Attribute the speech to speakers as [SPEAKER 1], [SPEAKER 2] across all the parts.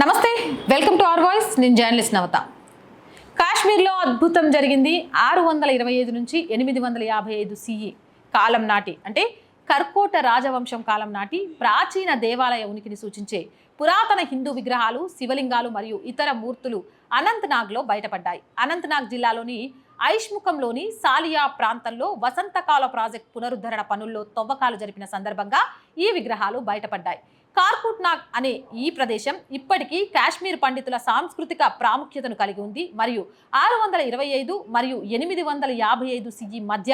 [SPEAKER 1] నమస్తే welcome to our voice. నేను journalist నవత. కాశ్మీర్లో అద్భుతం జరిగింది. ఆరు వందల ఇరవై ఐదు నుంచి ఎనిమిది వందల యాభై ఐదు సిఈ కాలం నాటి అంటే కర్కోట రాజవంశం కాలం నాటి ప్రాచీన దేవాలయ ఉనికిని సూచించే పురాతన హిందూ విగ్రహాలు శివలింగాలు మరియు ఇతర మూర్తులు అనంతనాగ్లో బయటపడ్డాయి. అనంతనాగ్ జిల్లాలోని ఐష్ముఖంలోని సాలియా ప్రాంతంలో వసంతకాల ప్రాజెక్ట్ పునరుద్ధరణ పనుల్లో తవ్వకాలు జరిపిన సందర్భంగా ఈ విగ్రహాలు బయటపడ్డాయి. కార్కుట్ నాగ్ అనే ఈ ప్రదేశం ఇప్పటికీ కాశ్మీర్ పండితుల సాంస్కృతిక ప్రాముఖ్యతను కలిగి ఉంది. మరియు ఆరు వందల ఇరవై ఐదు మరియు ఎనిమిది వందల యాభై ఐదు సిఈ మధ్య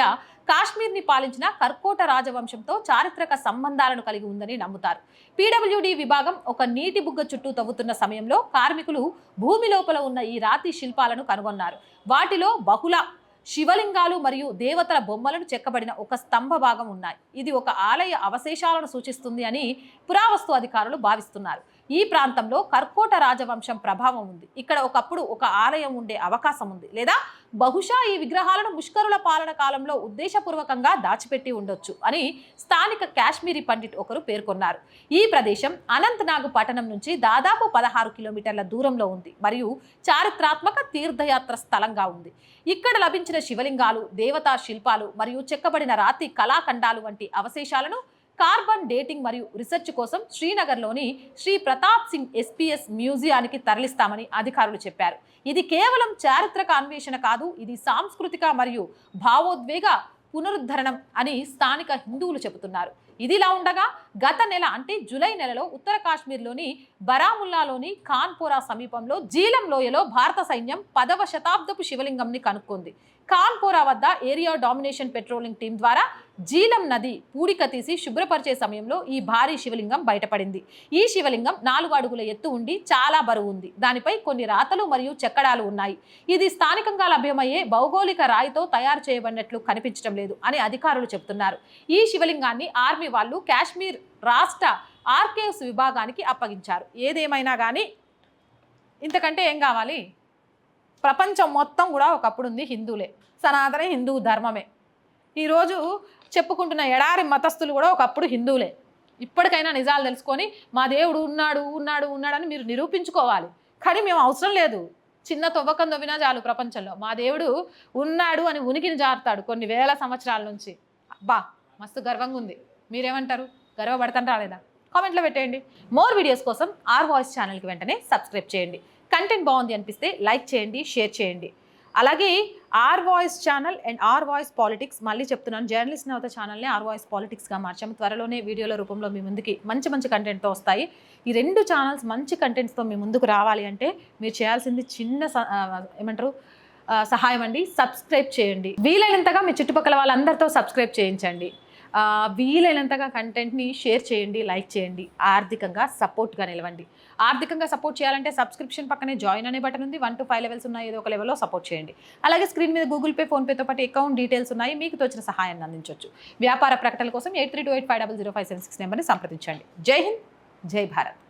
[SPEAKER 1] కాశ్మీర్ని పాలించిన కర్కోట రాజవంశంతో చారిత్రక సంబంధాలను కలిగి ఉందని నమ్ముతారు. పీడబ్ల్యూడి విభాగం ఒక నీటి బుగ్గ చుట్టూ తవ్వుతున్న సమయంలో కార్మికులు భూమి లోపల ఉన్న ఈ రాతి శిల్పాలను కనుగొన్నారు. వాటిలో బహుళ శివలింగాలు మరియు దేవతల బొమ్మలను చెక్కబడిన ఒక స్తంభ భాగం ఉన్నాయి. ఇది ఒక ఆలయ అవశేషాలను సూచిస్తుంది అని పురావస్తు అధికారులు భావిస్తున్నారు. ఈ ప్రాంతంలో కర్కోట రాజవంశం ప్రభావం ఉంది. ఇక్కడ ఒకప్పుడు ఒక ఆలయం ఉండే అవకాశం ఉంది. లేదా బహుశా ఈ విగ్రహాలను ముష్కరుల పాలన కాలంలో ఉద్దేశపూర్వకంగా దాచిపెట్టి ఉండొచ్చు అని స్థానిక కాశ్మీరీ పండిట్ ఒకరు పేర్కొన్నారు. ఈ ప్రదేశం అనంతనాగ్ పట్టణం నుంచి దాదాపు పదహారు కిలోమీటర్ల దూరంలో ఉంది మరియు చారిత్రాత్మక తీర్థయాత్ర స్థలంగా ఉంది. ఇక్కడ లభించిన శివలింగాలు దేవతా శిల్పాలు మరియు చెక్కబడిన రాతి కళాఖండాలు వంటి అవశేషాలను కార్బన్ డేటింగ్ మరియు రీసెర్చ్ కోసం శ్రీనగర్లోని శ్రీ ప్రతాప్ సింగ్ ఎస్పీఎస్ మ్యూజియానికి తరలిస్తామని అధికారులు చెప్పారు. ఇది కేవలం చారిత్రక అన్వేషణ కాదు ఇది సాంస్కృతిక మరియు భావోద్వేగ పునరుద్ధరణం అని స్థానిక హిందువులు చెబుతున్నారు. ఇదిలా ఉండగా గత నెల అంటే జూలై నెలలో ఉత్తర కాశ్మీర్లోని బరాముల్లాలోని కాన్పోరా సమీపంలో జీలం లోయలో భారత సైన్యం పదవ శతాబ్దపు శివలింగంని కనుక్కుంది. కాన్పోరా వద్ద ఏరియా డామినేషన్ పెట్రోలింగ్ టీం ద్వారా జీలం నది పూడిక తీసి శుభ్రపరిచే సమయంలో ఈ భారీ శివలింగం బయటపడింది. ఈ శివలింగం నాలుగు అడుగుల ఎత్తు ఉండి చాలా బరువు ఉంది. దానిపై కొన్ని రాతలు మరియు చెక్కడాలు ఉన్నాయి. ఇది స్థానికంగా లభ్యమయ్యే భౌగోళిక రాయితో తయారు చేయబడినట్లు కనిపించడం లేదు అని అధికారులు చెబుతున్నారు. ఈ శివలింగాన్ని ఆర్మీ వాళ్ళు కాశ్మీర్ రాష్ట్ర ఆర్కేవ్స్ విభాగానికి అప్పగించారు. ఏదేమైనా కానీ ఇంతకంటే ఏం కావాలి? ప్రపంచం మొత్తం కూడా ఒకప్పుడు ఉంది హిందువులే. సనాతన హిందూ ధర్మమే. ఈరోజు చెప్పుకుంటున్న ఎడారి మతస్థులు కూడా ఒకప్పుడు హిందువులే. ఇప్పటికైనా నిజాలు తెలుసుకొని మా దేవుడు ఉన్నాడు ఉన్నాడు ఉన్నాడని మీరు నిరూపించుకోవాలి. కానీ మేము అవసరం లేదు. చిన్న తవ్వకం తవ్వినా చాలు ప్రపంచంలో. మా దేవుడు ఉన్నాడు అని ఉనికిని జారుతాడు కొన్ని వేల సంవత్సరాల నుంచి. అబ్బా మస్తు గర్వంగా ఉంది. మీరేమంటారు? గర్వపడతాను రాలేదా? కామెంట్లో పెట్టేయండి. మోర్ వీడియోస్ కోసం ఆర్ వాయిస్ ఛానల్కి వెంటనే సబ్స్క్రైబ్ చేయండి. కంటెంట్ బాగుంది అనిపిస్తే లైక్ చేయండి షేర్ చేయండి. అలాగే R voice channel and R voice politics మళ్ళీ చెప్తున్నాను జర్నలిస్ట్ నవత ఛానల్ని ఆర్ వాయిస్ పాలిటిక్స్గా మార్చాము. త్వరలోనే వీడియోల రూపంలో మీ ముందుకి మంచి మంచి కంటెంట్తో వస్తాయి. ఈ రెండు ఛానల్స్ మంచి కంటెంట్స్తో మీ ముందుకు రావాలి అంటే మీరు చేయాల్సింది చిన్న స- ఏమంటారు? సహాయం అండి. సబ్స్క్రైబ్ చేయండి. వీలైనంతగా మీ చుట్టుపక్కల వాళ్ళందరితో సబ్స్క్రైబ్ చేయించండి. వీలైనంతగా కంటెంట్ని షేర్ చేయండి లైక్ చేయండి ఆర్థికంగా సపోర్ట్గా నిలవండి. ఆర్థికంగా సపోర్ట్ చేయాలంటే సబ్స్క్రిప్షన్ పక్కనే జాయిన్ అనే బటన్ ఉంది. వన్ టు ఫైవ్ లెవెల్స్ ఉన్నాయి ఏదో ఒక లెవెల్లో సపోర్ట్ చేయండి. అలాగే స్క్రీన్ మీద గూగుల్ పే ఫోన్పేతో పాటు అకౌంట్ డీటెయిల్స్ ఉన్నాయి. మీకు తోచిన సహాయాన్ని అందించవచ్చు వ్యాపార ప్రకటనల కోసం eight three two eight five double zero five seven six నెంబర్ని సంప్రదించండి. జై హింద్ జై భారత్.